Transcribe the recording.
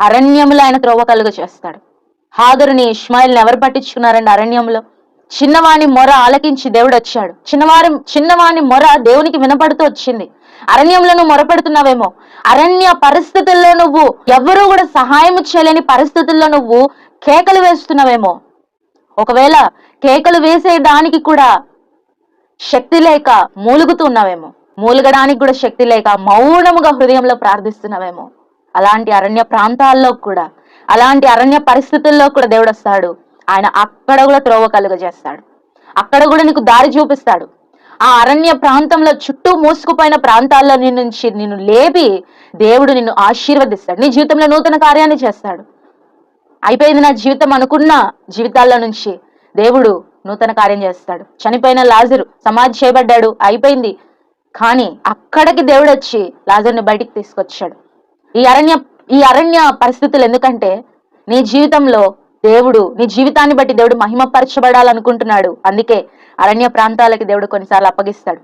అరణ్యములో ఆయన త్రోవ కలుగ చేస్తాడు. హాదరుని ఇస్మాయిల్ని ఎవరు పట్టించుకున్నారండి అరణ్యంలో చిన్నవాని మొర ఆలకించి దేవుడు వచ్చాడు. చిన్నవారి చిన్నవాని మొర దేవునికి వినపడుతూ వచ్చింది. అరణ్యంలో నువ్వు మొరపెడుతున్నావేమో? అరణ్య పరిస్థితుల్లో నువ్వు ఎవరూ కూడా సహాయం చేయలేని పరిస్థితుల్లో నువ్వు కేకలు వేస్తున్నావేమో? ఒకవేళ కేకలు వేసే దానికి కూడా శక్తి లేక మూలుగుతున్నావేమో మూలగడానికి కూడా శక్తి లేక మౌనముగా హృదయంలో ప్రార్థిస్తున్నావేమో? అలాంటి అరణ్య ప్రాంతాల్లో కూడా అలాంటి అరణ్య పరిస్థితుల్లో కూడా దేవుడు వస్తాడు ఆయన అక్కడ కూడా త్రోవ కలుగ చేస్తాడు అక్కడ కూడా నీకు దారి చూపిస్తాడు. ఆ అరణ్య ప్రాంతంలో చుట్టూ మూసుకుపోయిన ప్రాంతాల్లో నీ నుంచి నిన్ను లేపి దేవుడు నిన్ను ఆశీర్వదిస్తాడు. నీ జీవితంలో నూతన కార్యాన్ని చేస్తాడు. అయిపోయింది నా జీవితం అనుకున్న జీవితాల్లో నుంచి దేవుడు నూతన కార్యం చేస్తాడు. చనిపోయిన లాజరు సమాధి చేయబడ్డాడు. అయిపోయింది. కానీ అక్కడికి దేవుడు వచ్చి లాజర్ని బయటికి తీసుకొచ్చాడు. ఈ అరణ్య ఈ అరణ్య పరిస్థితులు ఎందుకంటే నీ జీవితంలో దేవుడు నీ జీవితాన్ని బట్టి దేవుడు మహిమపరచబడాలనుకుంటున్నాడు. అందుకే అరణ్య ప్రాంతాలకి దేవుడు కొన్నిసార్లు అప్పగిస్తాడు.